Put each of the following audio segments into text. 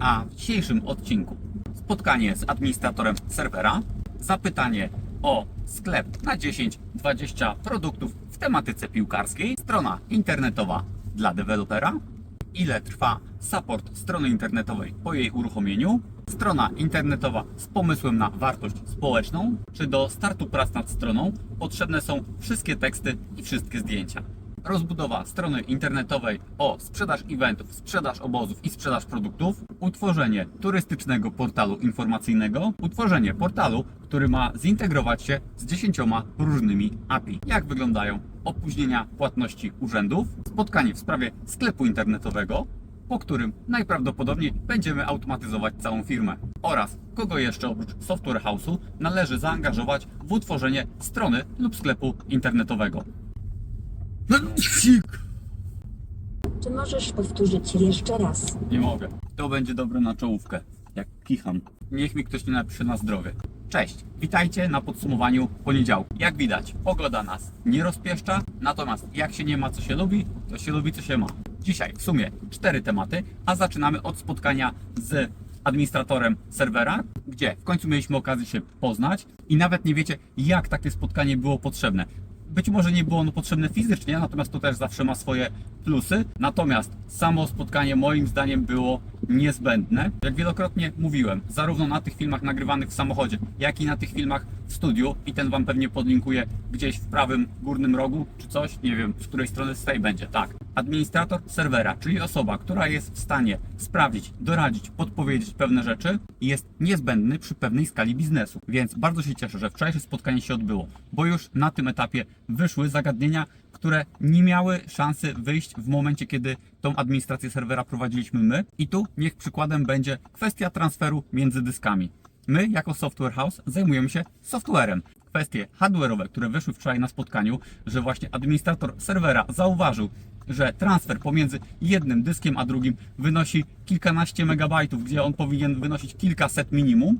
A w dzisiejszym odcinku spotkanie z administratorem serwera, zapytanie o sklep na 10-20 produktów w tematyce piłkarskiej, strona internetowa dla dewelopera, ile trwa support strony internetowej po jej uruchomieniu, strona internetowa z pomysłem na wartość społeczną, czy do startu prac nad stroną potrzebne są wszystkie teksty i wszystkie zdjęcia. Rozbudowa strony internetowej o sprzedaż eventów, sprzedaż obozów i sprzedaż produktów, utworzenie turystycznego portalu informacyjnego, utworzenie portalu, który ma zintegrować się z 10 różnymi API. Jak wyglądają opóźnienia płatności urzędów, spotkanie w sprawie sklepu internetowego, po którym najprawdopodobniej będziemy automatyzować całą firmę. Oraz kogo jeszcze oprócz Software House'u należy zaangażować w utworzenie strony lub sklepu internetowego. Czy możesz powtórzyć jeszcze raz? Nie mogę. To będzie dobre na czołówkę. Jak kicham. Niech mi ktoś nie napisze na zdrowie. Cześć, witajcie na podsumowaniu poniedziałku. Jak widać, pogoda nas nie rozpieszcza, natomiast jak się nie ma, co się lubi, to się lubi, co się ma. Dzisiaj w sumie cztery tematy, a zaczynamy od spotkania z administratorem serwera, gdzie w końcu mieliśmy okazję się poznać i nawet nie wiecie, jak takie spotkanie było potrzebne. Być może nie było ono potrzebne fizycznie, natomiast to też zawsze ma swoje plusy. Natomiast samo spotkanie moim zdaniem było niezbędne. Jak wielokrotnie mówiłem, zarówno na tych filmach nagrywanych w samochodzie, jak i na tych filmach w studiu i ten Wam pewnie podlinkuję gdzieś w prawym górnym rogu, czy coś, nie wiem, z której strony tutaj będzie. Tak, administrator serwera, czyli osoba, która jest w stanie sprawdzić, doradzić, podpowiedzieć pewne rzeczy, jest niezbędny przy pewnej skali biznesu. Więc bardzo się cieszę, że wczorajsze spotkanie się odbyło, bo już na tym etapie wyszły zagadnienia, które nie miały szansy wyjść w momencie, kiedy tą administrację serwera prowadziliśmy my. I tu niech przykładem będzie kwestia transferu między dyskami. My, jako software house, zajmujemy się softwarem. Kwestie hardware'owe, które wyszły wczoraj na spotkaniu, że właśnie administrator serwera zauważył, że transfer pomiędzy jednym dyskiem a drugim wynosi kilkanaście megabajtów, gdzie on powinien wynosić kilkaset minimum,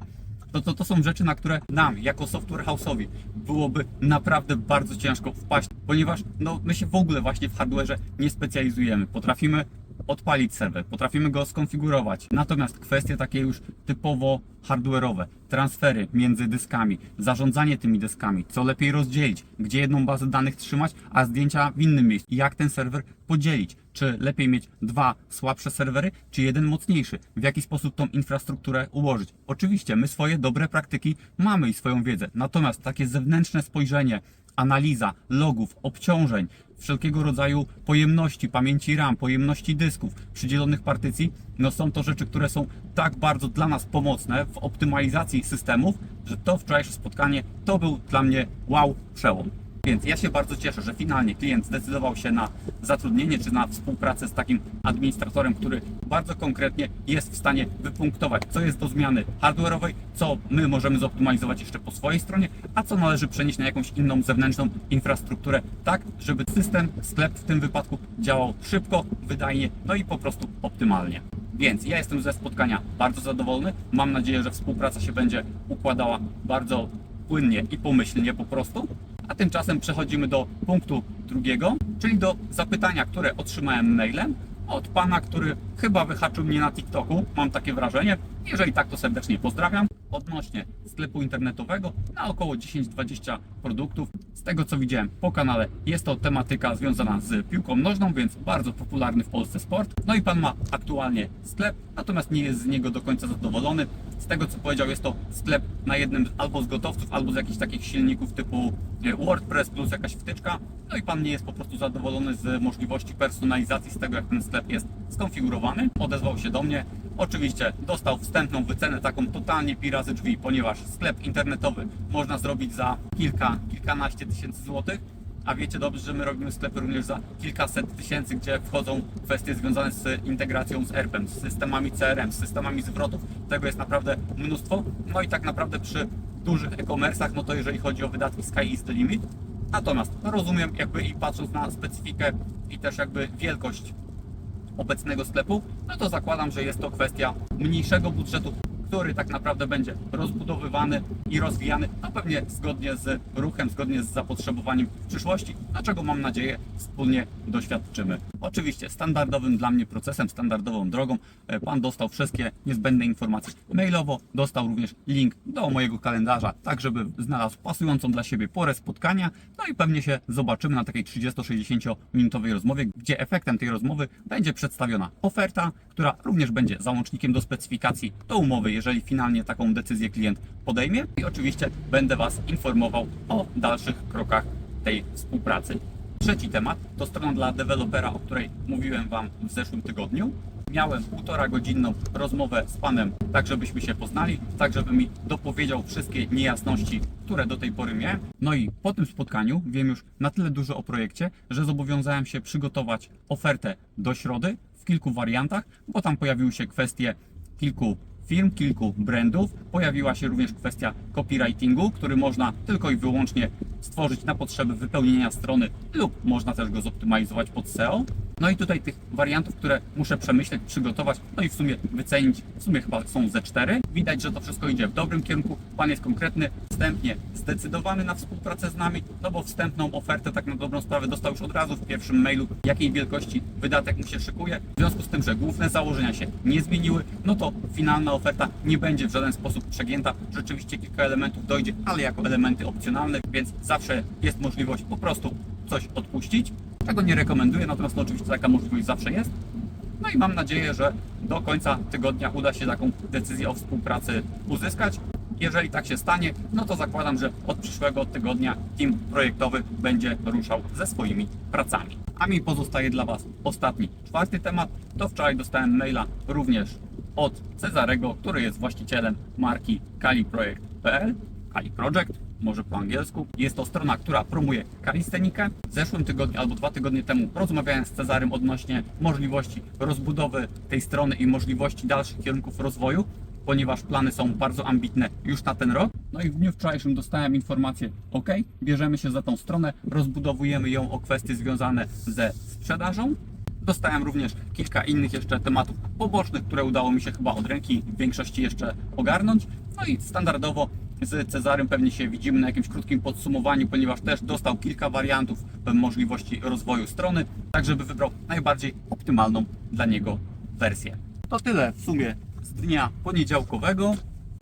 to, to, to są rzeczy, na które nam, jako software house'owi, byłoby naprawdę bardzo ciężko wpaść, ponieważ no, my się w ogóle właśnie w hardware'ze nie specjalizujemy. Potrafimy odpalić serwer, potrafimy go skonfigurować. Natomiast kwestie takie już typowo hardware'owe, transfery między dyskami, zarządzanie tymi dyskami, co lepiej rozdzielić, gdzie jedną bazę danych trzymać, a zdjęcia w innym miejscu, jak ten serwer podzielić, czy lepiej mieć dwa słabsze serwery, czy jeden mocniejszy, w jaki sposób tą infrastrukturę ułożyć. Oczywiście my swoje dobre praktyki mamy i swoją wiedzę, natomiast takie zewnętrzne spojrzenie, analiza logów, obciążeń, wszelkiego rodzaju pojemności pamięci RAM, pojemności dysków, przydzielonych partycji, no są to rzeczy, które są tak bardzo dla nas pomocne w optymalizacji systemów, że to wczorajsze spotkanie to był dla mnie wow, przełom. Więc ja się bardzo cieszę, że finalnie klient zdecydował się na zatrudnienie czy na współpracę z takim administratorem, który bardzo konkretnie jest w stanie wypunktować, co jest do zmiany hardware'owej, co my możemy zoptymalizować jeszcze po swojej stronie, a co należy przenieść na jakąś inną zewnętrzną infrastrukturę, tak żeby system, sklep w tym wypadku działał szybko, wydajnie, no i po prostu optymalnie. Więc ja jestem ze spotkania bardzo zadowolony. Mam nadzieję, że współpraca się będzie układała bardzo płynnie i pomyślnie po prostu. A tymczasem przechodzimy do punktu drugiego, czyli do zapytania, które otrzymałem mailem od pana, który chyba wyhaczył mnie na TikToku. Mam takie wrażenie. Jeżeli tak, to serdecznie pozdrawiam. Odnośnie sklepu internetowego na około 10-20 produktów. Z tego co widziałem po kanale, jest to tematyka związana z piłką nożną, więc bardzo popularny w Polsce sport. No i pan ma aktualnie sklep, natomiast nie jest z niego do końca zadowolony. Z tego co powiedział, jest to sklep na jednym albo z gotowców, albo z jakichś takich silników typu e, WordPress plus jakaś wtyczka. No i pan nie jest po prostu zadowolony z możliwości personalizacji, z tego jak ten sklep jest skonfigurowany. Odezwał się do mnie. Oczywiście dostał wstępną wycenę taką totalnie pi razy drzwi, ponieważ sklep internetowy można zrobić za kilka, kilkanaście tysięcy złotych. A wiecie dobrze, że my robimy sklepy również za kilkaset tysięcy, gdzie wchodzą kwestie związane z integracją z ERP-em, z systemami CRM, z systemami zwrotów. Tego jest naprawdę mnóstwo. No i tak naprawdę przy dużych e-commerce'ach, no to jeżeli chodzi o wydatki, sky is the limit. Natomiast rozumiem jakby i patrząc na specyfikę i też jakby wielkość obecnego sklepu, no to zakładam, że jest to kwestia mniejszego budżetu, który tak naprawdę będzie rozbudowywany i rozwijany, no pewnie zgodnie z ruchem, zgodnie z zapotrzebowaniem w przyszłości, a czego mam nadzieję wspólnie doświadczymy. Oczywiście standardowym dla mnie procesem, standardową drogą e, Pan dostał wszystkie niezbędne informacje mailowo, dostał również link do mojego kalendarza, tak żeby znalazł pasującą dla siebie porę spotkania, no i pewnie się zobaczymy na takiej 30-60 minutowej rozmowie, gdzie efektem tej rozmowy będzie przedstawiona oferta, która również będzie załącznikiem do specyfikacji do umowy, jeżeli finalnie taką decyzję klient podejmie i oczywiście będę Was informował o dalszych krokach tej współpracy. Trzeci temat to strona dla dewelopera, o której mówiłem Wam w zeszłym tygodniu. Miałem półtora godzinną rozmowę z Panem, tak żebyśmy się poznali, tak żeby mi dopowiedział wszystkie niejasności, które do tej pory miałem. No i po tym spotkaniu wiem już na tyle dużo o projekcie, że zobowiązałem się przygotować ofertę do środy kilku wariantach, bo tam pojawiły się kwestie kilku firm, kilku brandów. Pojawiła się również kwestia copywritingu, który można tylko i wyłącznie stworzyć na potrzeby wypełnienia strony lub można też go zoptymalizować pod SEO. No i tutaj tych wariantów, które muszę przemyśleć, przygotować, no i w sumie wycenić, w sumie chyba są ze cztery. Widać, że to wszystko idzie w dobrym kierunku. Pan jest konkretny, wstępnie zdecydowany na współpracę z nami, no bo wstępną ofertę tak na dobrą sprawę dostał już od razu w pierwszym mailu, jakiej wielkości wydatek mu się szykuje. W związku z tym, że główne założenia się nie zmieniły, no to finalna oferta nie będzie w żaden sposób przegięta. Rzeczywiście kilka elementów dojdzie, ale jako elementy opcjonalne, więc zawsze jest możliwość po prostu coś odpuścić. Czego nie rekomenduję, natomiast no, oczywiście taka możliwość zawsze jest. No i mam nadzieję, że do końca tygodnia uda się taką decyzję o współpracy uzyskać. Jeżeli tak się stanie, no to zakładam, że od przyszłego tygodnia team projektowy będzie ruszał ze swoimi pracami. A mi pozostaje dla Was ostatni, czwarty temat. To wczoraj dostałem maila również od Cezarego, który jest właścicielem marki kaliprojekt.pl, Kali Project, może po angielsku. Jest to strona, która promuje kalistenikę. W zeszłym tygodniu albo dwa tygodnie temu rozmawiałem z Cezarym odnośnie możliwości rozbudowy tej strony i możliwości dalszych kierunków rozwoju, ponieważ plany są bardzo ambitne już na ten rok. No i w dniu wczorajszym dostałem informację, ok, bierzemy się za tą stronę, rozbudowujemy ją o kwestie związane ze sprzedażą. Dostałem również kilka innych jeszcze tematów pobocznych, które udało mi się chyba od ręki w większości jeszcze ogarnąć. No i standardowo z Cezarym pewnie się widzimy na jakimś krótkim podsumowaniu, ponieważ też dostał kilka wariantów możliwości rozwoju strony, tak żeby wybrał najbardziej optymalną dla niego wersję. To tyle w sumie z dnia poniedziałkowego.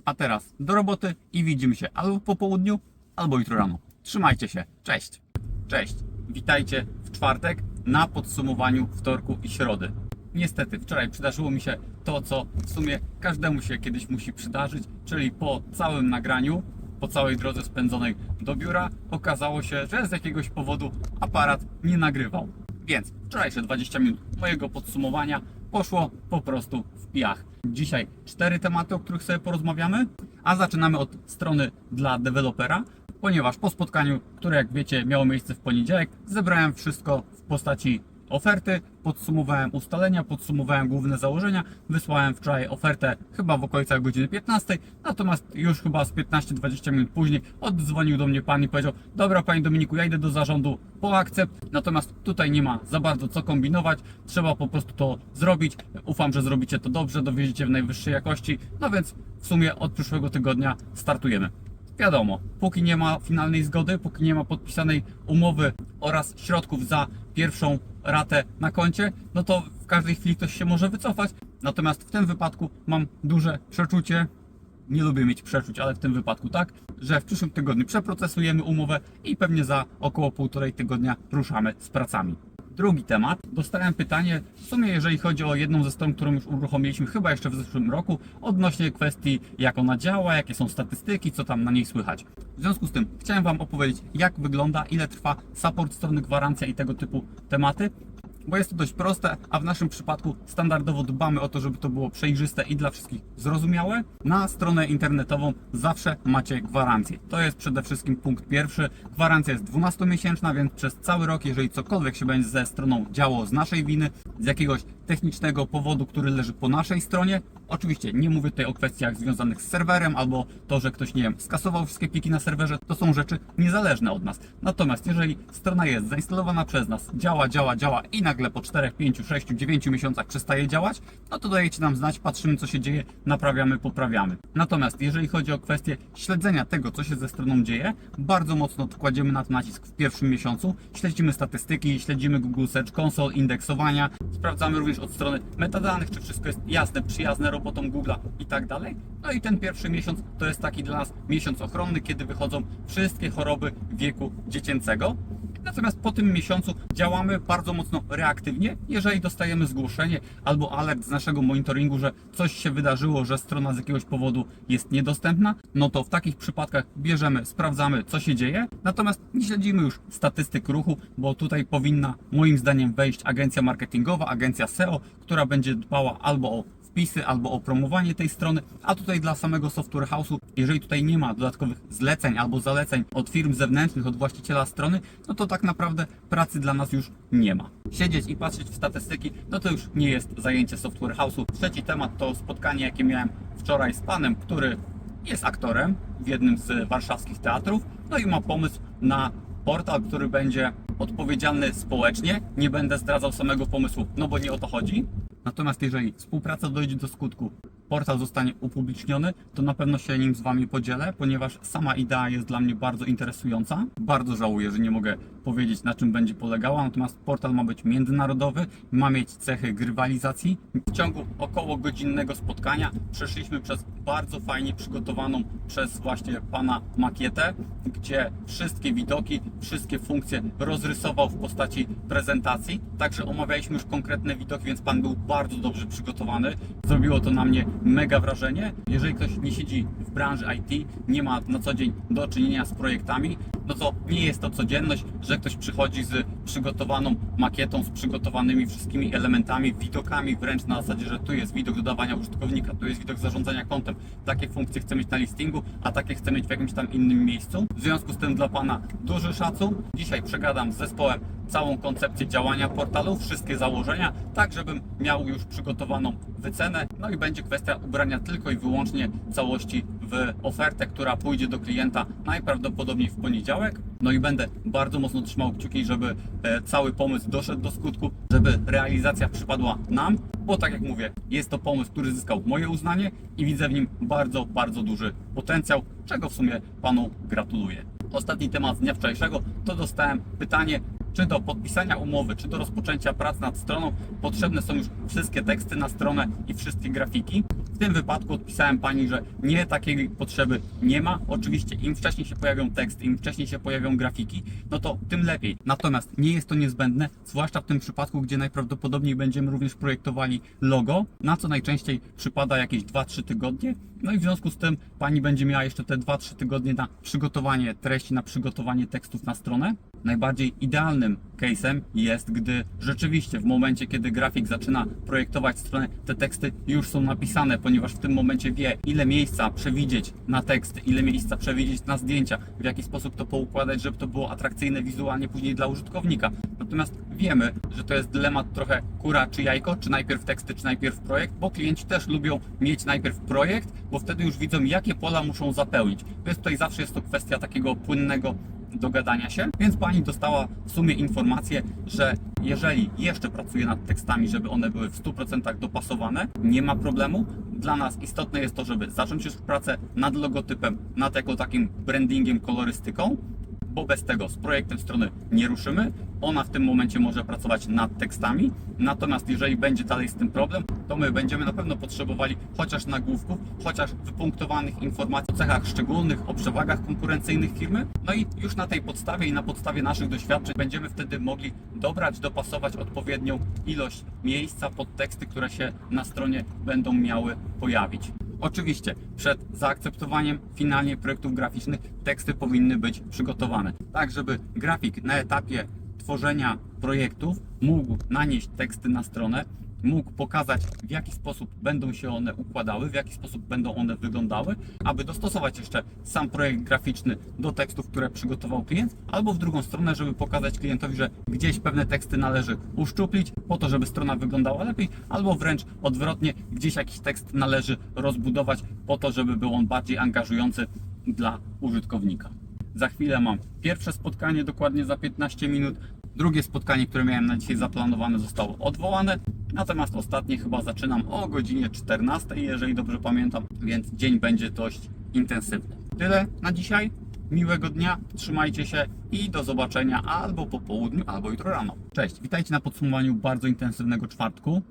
A teraz do roboty i widzimy się albo po południu, albo jutro rano. Trzymajcie się. Cześć. Cześć. Witajcie w czwartek na podsumowaniu wtorku i środy. Niestety, wczoraj przydarzyło mi się to, co w sumie każdemu się kiedyś musi przydarzyć, czyli po całym nagraniu, po całej drodze spędzonej do biura, okazało się, że z jakiegoś powodu aparat nie nagrywał. Więc wczorajsze 20 minut mojego podsumowania poszło po prostu w piach. Dzisiaj cztery tematy, o których sobie porozmawiamy, a zaczynamy od strony dla dewelopera, ponieważ po spotkaniu, które jak wiecie miało miejsce w poniedziałek, zebrałem wszystko w postaci oferty, podsumowałem ustalenia, podsumowałem główne założenia, wysłałem wczoraj ofertę chyba w okolicach godziny 15, natomiast już chyba z 15-20 minut później oddzwonił do mnie pan i powiedział dobra panie Dominiku, ja idę do zarządu po akcept, natomiast tutaj nie ma za bardzo co kombinować, trzeba po prostu to zrobić, ufam, że zrobicie to dobrze, dowieziecie w najwyższej jakości, no więc w sumie od przyszłego tygodnia startujemy. Wiadomo, póki nie ma finalnej zgody, póki nie ma podpisanej umowy oraz środków za pierwszą ratę na koncie, no to w każdej chwili ktoś się może wycofać. Natomiast w tym wypadku mam duże przeczucie, nie lubię mieć przeczuć, ale w tym wypadku tak, że w przyszłym tygodniu przeprocesujemy umowę i pewnie za około półtorej tygodnia ruszamy z pracami. Drugi temat. Dostałem pytanie, w sumie jeżeli chodzi o jedną ze stron, którą już uruchomiliśmy chyba jeszcze w zeszłym roku, odnośnie kwestii jak ona działa, jakie są statystyki, co tam na niej słychać. W związku z tym chciałem Wam opowiedzieć jak wygląda, ile trwa support strony, gwarancja i tego typu tematy. Bo jest to dość proste, a w naszym przypadku standardowo dbamy o to, żeby to było przejrzyste i dla wszystkich zrozumiałe. Na stronę internetową zawsze macie gwarancję. To jest przede wszystkim punkt pierwszy. Gwarancja jest 12-miesięczna, więc przez cały rok, jeżeli cokolwiek się będzie ze stroną działo z naszej winy, z jakiegoś technicznego powodu, który leży po naszej stronie, oczywiście nie mówię tutaj o kwestiach związanych z serwerem albo to, że ktoś, nie wiem, skasował wszystkie pliki na serwerze, to są rzeczy niezależne od nas. Natomiast jeżeli strona jest zainstalowana przez nas, działa, działa, działa i nagle po 4, 5, 6, 9 miesiącach przestaje działać, no to dajecie nam znać, patrzymy co się dzieje, naprawiamy, poprawiamy. Natomiast jeżeli chodzi o kwestię śledzenia tego, co się ze stroną dzieje, bardzo mocno kładziemy na to nacisk w pierwszym miesiącu. Śledzimy statystyki, śledzimy Google Search Console, indeksowania, sprawdzamy również od strony metadanych, czy wszystko jest jasne, przyjazne robotom Google'a i tak dalej. No i ten pierwszy miesiąc to jest taki dla nas miesiąc ochronny, kiedy wychodzą wszystkie choroby wieku dziecięcego. Natomiast po tym miesiącu działamy bardzo mocno reaktywnie. Jeżeli dostajemy zgłoszenie albo alert z naszego monitoringu, że coś się wydarzyło, że strona z jakiegoś powodu jest niedostępna, no to w takich przypadkach bierzemy, sprawdzamy, co się dzieje. Natomiast nie śledzimy już statystyk ruchu, bo tutaj powinna moim zdaniem wejść agencja marketingowa, agencja SEO, która będzie dbała albo o wpisy albo o promowanie tej strony, a tutaj dla samego software house'u, jeżeli tutaj nie ma dodatkowych zleceń albo zaleceń od firm zewnętrznych, od właściciela strony, no to tak naprawdę pracy dla nas już nie ma. Siedzieć i patrzeć w statystyki, no to już nie jest zajęcie software house'u. Trzeci temat to spotkanie, jakie miałem wczoraj z panem, który jest aktorem w jednym z warszawskich teatrów, no i ma pomysł na portal, który będzie odpowiedzialny społecznie. Nie będę zdradzał samego pomysłu, no bo nie o to chodzi. Natomiast jeżeli współpraca dojdzie do skutku, portal zostanie upubliczniony, to na pewno się nim z Wami podzielę, ponieważ sama idea jest dla mnie bardzo interesująca. Bardzo żałuję, że nie mogę powiedzieć na czym będzie polegała, natomiast portal ma być międzynarodowy, ma mieć cechy grywalizacji. W ciągu około godzinnego spotkania przeszliśmy przez bardzo fajnie przygotowaną przez właśnie Pana makietę, gdzie wszystkie widoki, wszystkie funkcje rozrysował w postaci prezentacji. Także omawialiśmy już konkretne widoki, więc Pan był bardzo dobrze przygotowany. Zrobiło to na mnie mega wrażenie. Jeżeli ktoś nie siedzi w branży IT, nie ma na co dzień do czynienia z projektami, no to nie jest to codzienność, że ktoś przychodzi z przygotowaną makietą, z przygotowanymi wszystkimi elementami, widokami, wręcz na zasadzie, że tu jest widok dodawania użytkownika, tu jest widok zarządzania kontem. Takie funkcje chcę mieć na listingu, a takie chcę mieć w jakimś tam innym miejscu. W związku z tym dla Pana duży szacun. Dzisiaj przegadam z zespołem całą koncepcję działania portalu, wszystkie założenia, tak żebym miał już przygotowaną wycenę. No i będzie kwestia ubrania tylko i wyłącznie całości w ofertę, która pójdzie do klienta najprawdopodobniej w poniedziałek. No i będę bardzo mocno trzymał kciuki, żeby e, cały pomysł doszedł do skutku, żeby realizacja przypadła nam, bo tak jak mówię, jest to pomysł, który zyskał moje uznanie i widzę w nim bardzo, bardzo duży potencjał, czego w sumie panu gratuluję. Ostatni temat z dnia wczorajszego to dostałem pytanie, czy do podpisania umowy, czy do rozpoczęcia prac nad stroną potrzebne są już wszystkie teksty na stronę i wszystkie grafiki. W tym wypadku odpisałem Pani, że nie, takiej potrzeby nie ma. Oczywiście im wcześniej się pojawią teksty, im wcześniej się pojawią grafiki, no to tym lepiej. Natomiast nie jest to niezbędne, zwłaszcza w tym przypadku, gdzie najprawdopodobniej będziemy również projektowali logo, na co najczęściej przypada jakieś 2-3 tygodnie. No i w związku z tym Pani będzie miała jeszcze te 2-3 tygodnie na przygotowanie treści, na przygotowanie tekstów na stronę. Najbardziej idealnym case'em jest, gdy rzeczywiście w momencie, kiedy grafik zaczyna projektować stronę, te teksty już są napisane, ponieważ w tym momencie wie, ile miejsca przewidzieć na teksty, ile miejsca przewidzieć na zdjęcia, w jaki sposób to poukładać, żeby to było atrakcyjne wizualnie później dla użytkownika. Natomiast wiemy, że to jest dylemat trochę kura czy jajko, czy najpierw teksty, czy najpierw projekt, bo klienci też lubią mieć najpierw projekt, bo wtedy już widzą, jakie pola muszą zapełnić. Więc tutaj zawsze jest to kwestia takiego płynnego dogadania się, więc pani dostała w sumie informację, że jeżeli jeszcze pracuje nad tekstami, żeby one były w 100% dopasowane, nie ma problemu. Dla nas istotne jest to, żeby zacząć już pracę nad logotypem, nad jako takim brandingiem, kolorystyką, bo bez tego z projektem strony nie ruszymy. Ona w tym momencie może pracować nad tekstami, natomiast jeżeli będzie dalej z tym problem, to my będziemy na pewno potrzebowali chociaż nagłówków, chociaż wypunktowanych informacji o cechach szczególnych, o przewagach konkurencyjnych firmy. No i już na tej podstawie i na podstawie naszych doświadczeń będziemy wtedy mogli dobrać, dopasować odpowiednią ilość miejsca pod teksty, które się na stronie będą miały pojawić. Oczywiście przed zaakceptowaniem finalnie projektów graficznych teksty powinny być przygotowane, tak żeby grafik na etapie tworzenia projektów mógł nanieść teksty na stronę, mógł pokazać w jaki sposób będą się one układały, w jaki sposób będą one wyglądały, aby dostosować jeszcze sam projekt graficzny do tekstów, które przygotował klient, albo w drugą stronę, żeby pokazać klientowi, że gdzieś pewne teksty należy uszczuplić po to, żeby strona wyglądała lepiej, albo wręcz odwrotnie, gdzieś jakiś tekst należy rozbudować po to, żeby był on bardziej angażujący dla użytkownika. Za chwilę mam pierwsze spotkanie, dokładnie za 15 minut. Drugie spotkanie, które miałem na dzisiaj zaplanowane, zostało odwołane. Natomiast ostatnie chyba zaczynam o godzinie 14, jeżeli dobrze pamiętam, więc dzień będzie dość intensywny. Tyle na dzisiaj. Miłego dnia, trzymajcie się i do zobaczenia albo po południu, albo jutro rano. Cześć, witajcie na podsumowaniu bardzo intensywnego czwartku.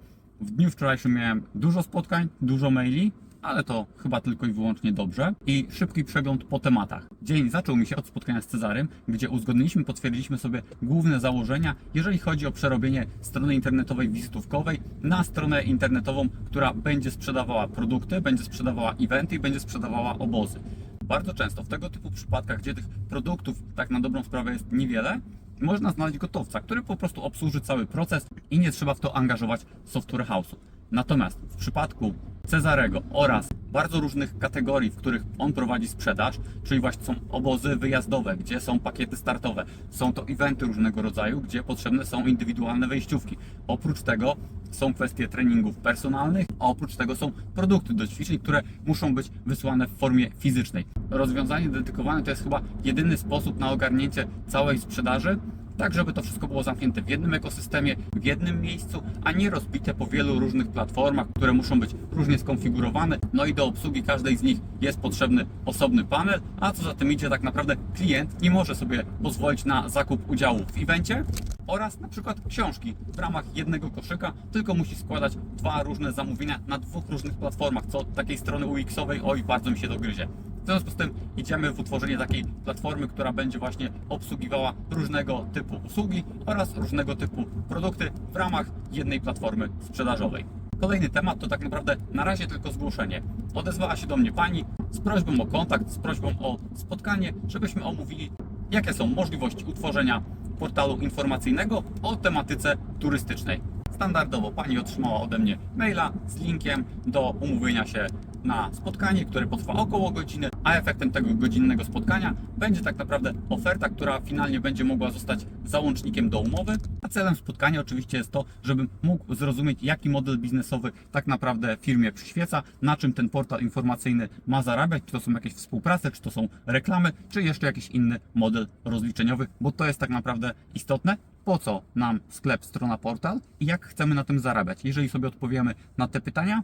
W dniu wczorajszym miałem dużo spotkań, dużo maili, ale to chyba tylko i wyłącznie dobrze. I szybki przegląd po tematach. Dzień zaczął mi się od spotkania z Cezarym, gdzie uzgodniliśmy, potwierdziliśmy sobie główne założenia, jeżeli chodzi o przerobienie strony internetowej wizytówkowej na stronę internetową, która będzie sprzedawała produkty, będzie sprzedawała eventy i będzie sprzedawała obozy. Bardzo często w tego typu przypadkach, gdzie tych produktów tak na dobrą sprawę jest niewiele, można znaleźć gotowca, który po prostu obsłuży cały proces i nie trzeba w to angażować software house'u. Natomiast w przypadku Cezarego oraz bardzo różnych kategorii, w których on prowadzi sprzedaż, czyli właśnie są obozy wyjazdowe, gdzie są pakiety startowe, są to eventy różnego rodzaju, gdzie potrzebne są indywidualne wejściówki. Oprócz tego są kwestie treningów personalnych, a oprócz tego są produkty do ćwiczeń, które muszą być wysłane w formie fizycznej. Rozwiązanie dedykowane to jest chyba jedyny sposób na ogarnięcie całej sprzedaży, tak żeby to wszystko było zamknięte w jednym ekosystemie, w jednym miejscu, a nie rozbite po wielu różnych platformach, które muszą być różnie skonfigurowane. No i do obsługi każdej z nich jest potrzebny osobny panel, a co za tym idzie, tak naprawdę klient nie może sobie pozwolić na zakup udziału w evencie oraz na przykład książki w ramach jednego koszyka, tylko musi składać dwa różne zamówienia na dwóch różnych platformach, co takiej strony UX-owej, oj, bardzo mi się dogryzie. W związku z tym idziemy w utworzenie takiej platformy, która będzie właśnie obsługiwała różnego typu usługi oraz różnego typu produkty w ramach jednej platformy sprzedażowej. Kolejny temat to tak naprawdę na razie tylko zgłoszenie. Odezwała się do mnie pani z prośbą o kontakt, z prośbą o spotkanie, żebyśmy omówili, jakie są możliwości utworzenia portalu informacyjnego o tematyce turystycznej. Standardowo pani otrzymała ode mnie maila z linkiem do umówienia się na spotkanie, które potrwa około godziny, a efektem tego godzinnego spotkania będzie tak naprawdę oferta, która finalnie będzie mogła zostać załącznikiem do umowy. A celem spotkania oczywiście jest to, żebym mógł zrozumieć, jaki model biznesowy tak naprawdę firmie przyświeca, na czym ten portal informacyjny ma zarabiać, czy to są jakieś współprace, czy to są reklamy, czy jeszcze jakiś inny model rozliczeniowy, bo to jest tak naprawdę istotne, po co nam sklep, strona, portal i jak chcemy na tym zarabiać. Jeżeli sobie odpowiemy na te pytania,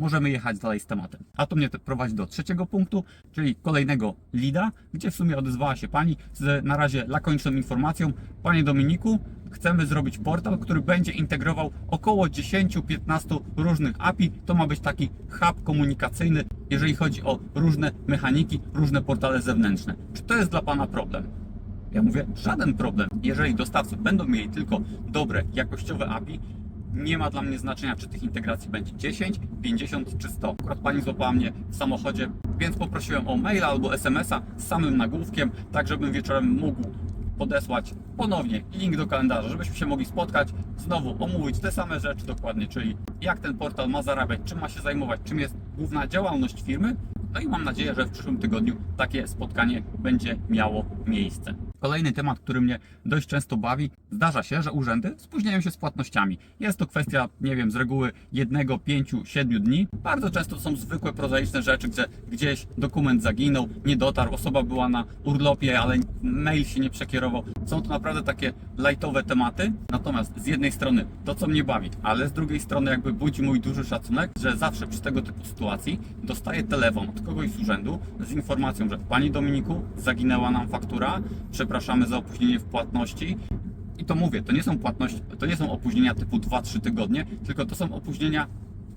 możemy jechać dalej z tematem. A to mnie prowadzi do trzeciego punktu, czyli kolejnego lida, gdzie w sumie odezwała się Pani z na razie lakoniczną informacją. Panie Dominiku, chcemy zrobić portal, który będzie integrował około 10-15 różnych API. To ma być taki hub komunikacyjny, jeżeli chodzi o różne mechaniki, różne portale zewnętrzne. Czy to jest dla Pana problem? Ja mówię, żaden problem. Jeżeli dostawcy będą mieli tylko dobre, jakościowe API, nie ma dla mnie znaczenia, czy tych integracji będzie 10, 50 czy 100. Akurat pani złapała mnie w samochodzie, więc poprosiłem o maila albo SMS-a z samym nagłówkiem, tak żebym wieczorem mógł podesłać ponownie link do kalendarza, żebyśmy się mogli spotkać, znowu omówić te same rzeczy dokładnie, czyli jak ten portal ma zarabiać, czym ma się zajmować, czym jest główna działalność firmy. No i mam nadzieję, że w przyszłym tygodniu takie spotkanie będzie miało miejsce. Kolejny temat, który mnie dość często bawi, zdarza się, że urzędy spóźniają się z płatnościami. Jest to kwestia, nie wiem, z reguły jednego, pięciu, siedmiu dni. Bardzo często to są zwykłe, prozaiczne rzeczy, gdzie gdzieś dokument zaginął, nie dotarł, osoba była na urlopie, ale mail się nie przekierował. Są to naprawdę takie lightowe tematy. Natomiast z jednej strony to, co mnie bawi, ale z drugiej strony jakby budzi mój duży szacunek, że zawsze przy tego typu sytuacji dostaję telefon od kogoś z urzędu z informacją, że Panie Dominiku, zaginęła nam faktura, przepraszamy za opóźnienie w płatności. I to mówię, to nie są płatności, to nie są opóźnienia typu 2-3 tygodnie, tylko to są opóźnienia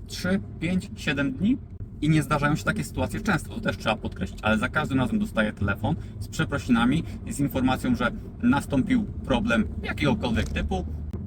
3, 5, 7 dni. I nie zdarzają się takie sytuacje często, to też trzeba podkreślić, ale za każdym razem dostaję telefon z przeprosinami, z informacją, że nastąpił problem jakiegokolwiek typu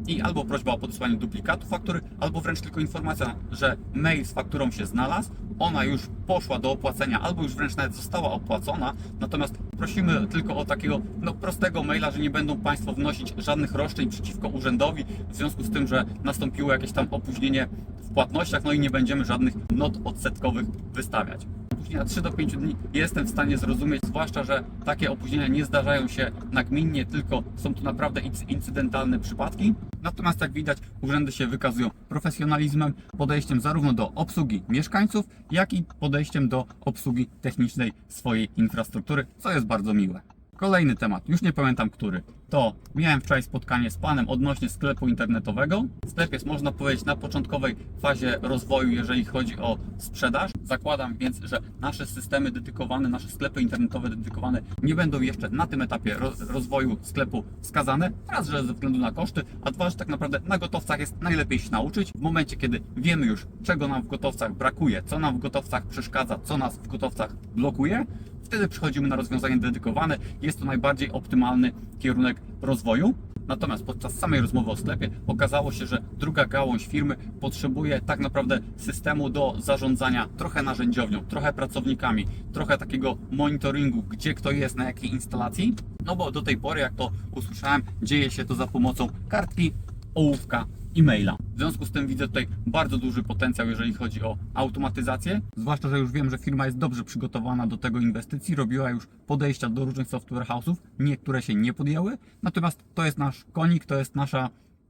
i albo prośba o podesłanie duplikatu faktury, albo wręcz tylko informacja, że mail z fakturą się znalazł, ona już poszła do opłacenia, albo już wręcz nawet została opłacona, natomiast prosimy tylko o takiego no, prostego maila, że nie będą Państwo wnosić żadnych roszczeń przeciwko urzędowi, w związku z tym, że nastąpiło jakieś tam opóźnienie w płatnościach, no i nie będziemy żadnych not odsetkowych wystawiać. Opóźnienia 3 do 5 dni jestem w stanie zrozumieć, zwłaszcza, że takie opóźnienia nie zdarzają się nagminnie, tylko są to naprawdę inc- incydentalne przypadki. Natomiast jak widać, urzędy się wykazują profesjonalizmem, podejściem zarówno do obsługi mieszkańców, jak i podejściem do obsługi technicznej swojej infrastruktury, co jest bardzo miłe. Kolejny temat, już nie pamiętam który. to miałem wczoraj spotkanie z panem odnośnie sklepu internetowego. Sklep jest, można powiedzieć, na początkowej fazie rozwoju, jeżeli chodzi o sprzedaż. Zakładam więc, że nasze systemy dedykowane, nasze sklepy internetowe dedykowane nie będą jeszcze na tym etapie ro- rozwoju sklepu wskazane. Raz, że ze względu na koszty, a dwa, że tak naprawdę na gotowcach jest najlepiej się nauczyć. W momencie, kiedy wiemy już, czego nam w gotowcach brakuje, co nam w gotowcach przeszkadza, co nas w gotowcach blokuje, wtedy przechodzimy na rozwiązanie dedykowane. Jest to najbardziej optymalny kierunek rozwoju. Natomiast podczas samej rozmowy o sklepie okazało się, że druga gałąź firmy potrzebuje tak naprawdę systemu do zarządzania trochę narzędziownią, trochę pracownikami, trochę takiego monitoringu, gdzie kto jest, na jakiej instalacji. No bo do tej pory, jak to usłyszałem, dzieje się to za pomocą kartki, ołówka i maila. W związku z tym widzę tutaj bardzo duży potencjał, jeżeli chodzi o automatyzację. Zwłaszcza, że już wiem, że firma jest dobrze przygotowana do tego inwestycji, robiła już podejścia do różnych software house'ów, niektóre się nie podjęły. Natomiast to jest nasz konik, to jest nasza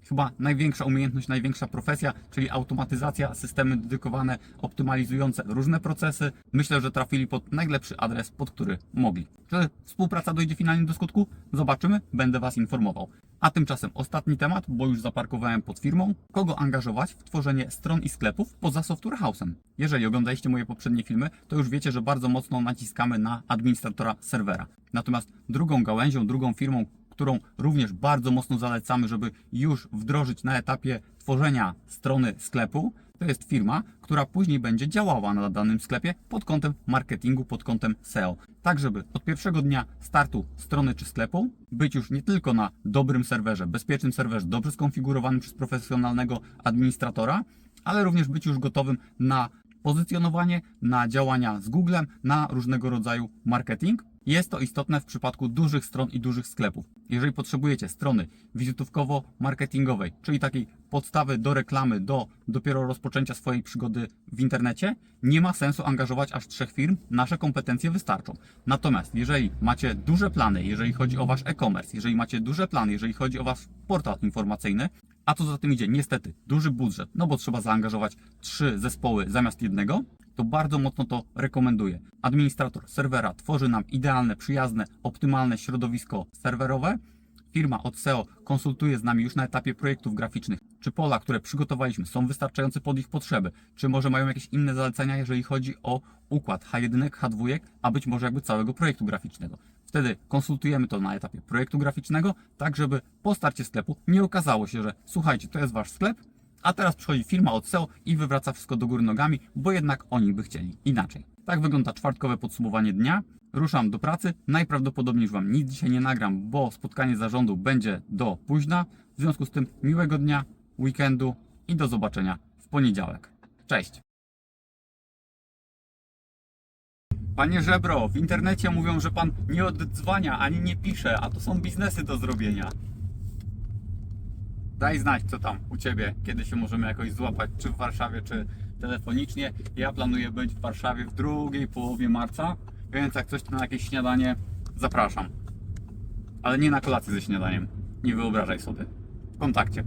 chyba największa umiejętność, największa profesja, czyli automatyzacja, systemy dedykowane, optymalizujące różne procesy. Myślę, że trafili pod najlepszy adres, pod który mogli. Czy współpraca dojdzie finalnie do skutku? Zobaczymy, będę Was informował. A tymczasem ostatni temat, bo już zaparkowałem pod firmą. Kogo angażować w tworzenie stron i sklepów poza Software House'em? Jeżeli oglądaliście moje poprzednie filmy, to już wiecie, że bardzo mocno naciskamy na administratora serwera. Natomiast drugą gałęzią, drugą firmą, którą również bardzo mocno zalecamy, żeby już wdrożyć na etapie tworzenia strony sklepu, to jest firma, która później będzie działała na danym sklepie pod kątem marketingu, pod kątem SEO. Tak, żeby od pierwszego dnia startu strony czy sklepu być już nie tylko na dobrym serwerze, bezpiecznym serwerze, dobrze skonfigurowanym przez profesjonalnego administratora, ale również być już gotowym na pozycjonowanie, na działania z Googlem, na różnego rodzaju marketing. Jest to istotne w przypadku dużych stron i dużych sklepów. Jeżeli potrzebujecie strony wizytówkowo-marketingowej, czyli takiej podstawy do reklamy, do dopiero rozpoczęcia swojej przygody w internecie, nie ma sensu angażować aż trzech firm, nasze kompetencje wystarczą. Natomiast jeżeli macie duże plany, jeżeli chodzi o wasz e-commerce, jeżeli macie duże plany, jeżeli chodzi o wasz portal informacyjny, a co za tym idzie, niestety, duży budżet, no bo trzeba zaangażować trzy zespoły zamiast jednego, to bardzo mocno to rekomenduję. Administrator serwera tworzy nam idealne, przyjazne, optymalne środowisko serwerowe. Firma od SEO konsultuje z nami już na etapie projektów graficznych, czy pola, które przygotowaliśmy, są wystarczające pod ich potrzeby, czy może mają jakieś inne zalecenia, jeżeli chodzi o układ H1, H2, a być może jakby całego projektu graficznego. Wtedy konsultujemy to na etapie projektu graficznego, tak żeby po starcie sklepu nie okazało się, że słuchajcie, to jest wasz sklep, a teraz przychodzi firma od SEO i wywraca wszystko do góry nogami, bo jednak oni by chcieli inaczej. Tak wygląda czwartkowe podsumowanie dnia. Ruszam do pracy. Najprawdopodobniej już Wam nic dzisiaj nie nagram, bo spotkanie zarządu będzie do późna. W związku z tym miłego dnia, weekendu i do zobaczenia w poniedziałek. Cześć! Panie Żebro, w internecie mówią, że Pan nie odzwania ani nie pisze, a to są biznesy do zrobienia. Daj znać, co tam u Ciebie, kiedy się możemy jakoś złapać, czy w Warszawie, czy telefonicznie. Ja planuję być w Warszawie w drugiej połowie marca, więc jak coś na jakieś śniadanie, zapraszam. Ale nie na kolację ze śniadaniem. Nie wyobrażaj sobie. W kontakcie.